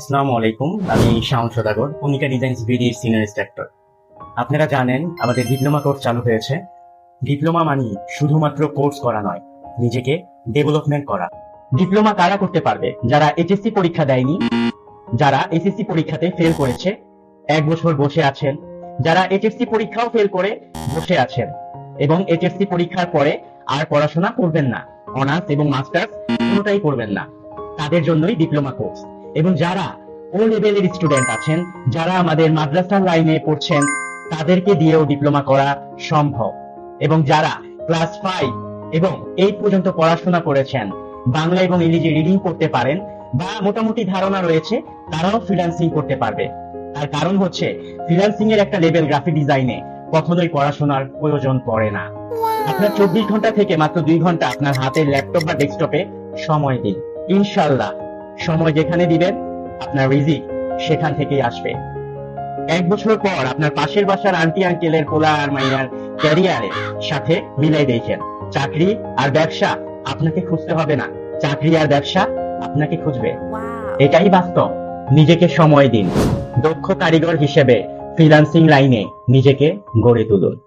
আসসালামু আলাইকুম, আমি শাওন সদাগর ভূমিকা ডিজাইন বিডির সিনিয়র ইন্সট্রাক্টর। আপনারা জানেন আমাদের ডিপ্লোমা কোর্স চালু হয়েছে। ডিপ্লোমা মানে শুধুমাত্র কোর্স করা নয়, নিজেকে ডেভেলপমেন্ট করা। ডিপ্লোমা কারা করতে পারবে? যারা এইচএসসি পরীক্ষা দেয়নি, যারা এসএসসি পরীক্ষাতে ফেল করেছে, এক বছর বসে আছেন। যারা এইচএসসি পরীক্ষাও ফেল করে, বসে আছেন। এবং এইচএসসি পরীক্ষার পরে আর পড়াশোনা করবেন না। অনার্স এবং মাস্টার্স কোনোটাই করবেন না। তাদের জন্যই ডিপ্লোমা কোর্স। এবং যারা ও লেভেলের স্টুডেন্ট আছেন যারা আমাদের মাদ্রাসার লাইনে পড়ছেন তাদেরকে দিয়েও ডিপ্লোমা করা সম্ভব। এবং যারা ক্লাস ফাইভ এবং এইট পর্যন্ত পড়াশোনা করেছেন বাংলা এবং ইংরেজি রিডিং করতে পারেন বা মোটামুটি ধারণা রয়েছে তারাও ফ্রিল্যান্সিং করতে পারবে। তার কারণ হচ্ছে ফ্রিল্যান্সিং এর একটা লেভেল গ্রাফিক ডিজাইনে কখনোই পড়াশোনার প্রয়োজন পড়ে না। আপনার চব্বিশ ঘণ্টা থেকে মাত্র দুই ঘণ্টা আপনার হাতের ল্যাপটপ বা ডেস্কটপে সময় দিন। ইনশাল্লাহ। সময় যেখানে দিবেন আপনার রিজিক সেখান থেকেই আসবে। এক বছর পর আপনার পাশের বাসার আন্টি আঙ্কেলের পোলা আর মাইয়ার ক্যারিয়ারের সাথে মিলাই দেখেন চাকরি আর ব্যবসা আপনাকে খুঁজতে হবে না। চাকরি আর ব্যবসা আপনাকে খুঁজবে। এটাই বাস্তব। নিজেকে সময় দিন। দক্ষ কারিগর হিসেবে ফ্রিল্যান্সিং লাইনে নিজেকে গড়ে তুলুন।